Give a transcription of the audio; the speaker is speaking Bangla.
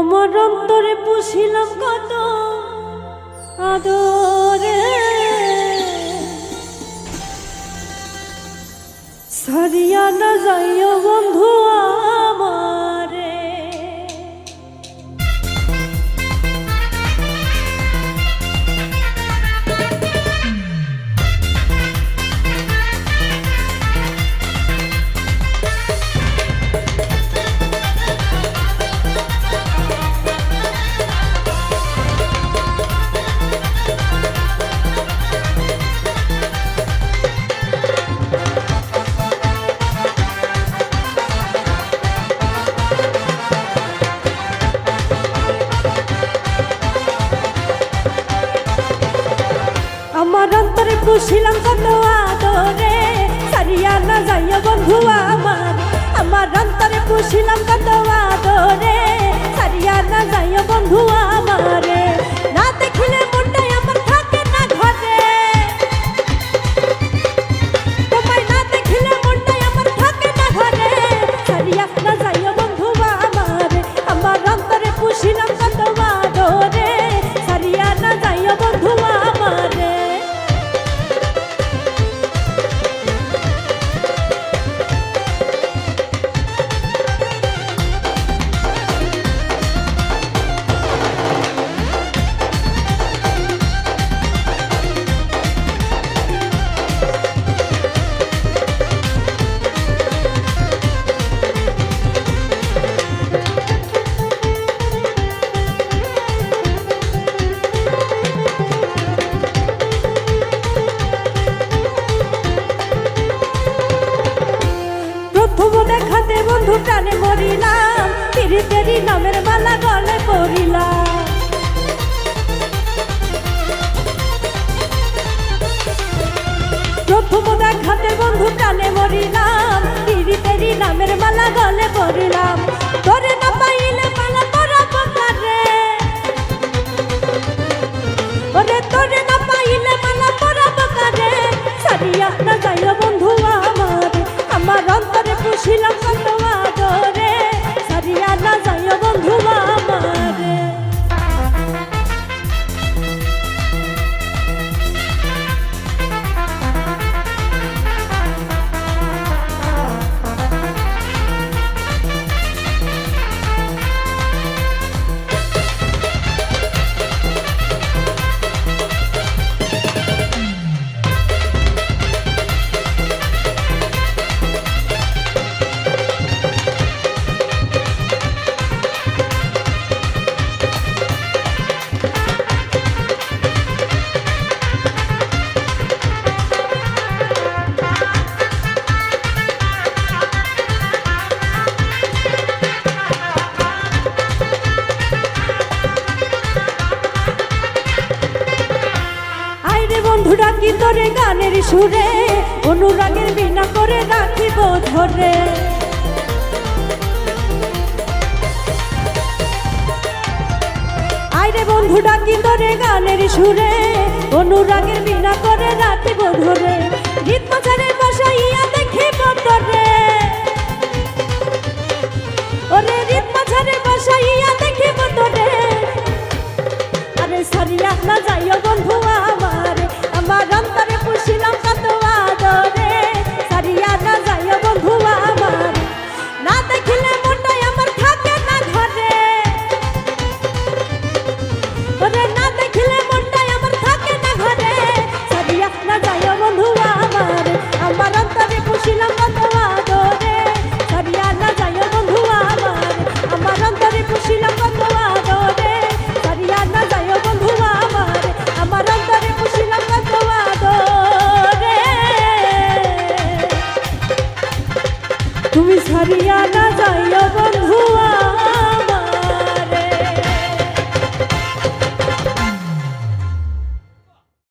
আমার অন্তরে পুষিলাম কত আদরে। সারিয়া না যাইও বন্ধু আমার অন্তরে পুষিলাম কত আদরে। সারিয়া না যাইয়া বন্ধু আমার আমার অন্তরে পুষিলাম নামের মালা গলে পড়িলাম প্রথম দেখাতে বন্ধু কানে মরিলাম তিরি তেরি নামের মালা গলে পড়িলাম। তোরে ডাকি তোরে গানের সুরে, অনুরাগের বিনা করে রাখিব ধরে। আইরে বন্ধু ডাকি তোরে গানের সুরে, অনুরাগের বিনা করে রাখিব ধরে। গীত মাঝারের বাসাইয়া দেখিব তোরে। ওরে রিত মাঝারে বাসাইয়া দেখিব তোরে। আরে সারিয়া না যাইও বন্ধু আমার সারিয়া না যাইও বন্ধু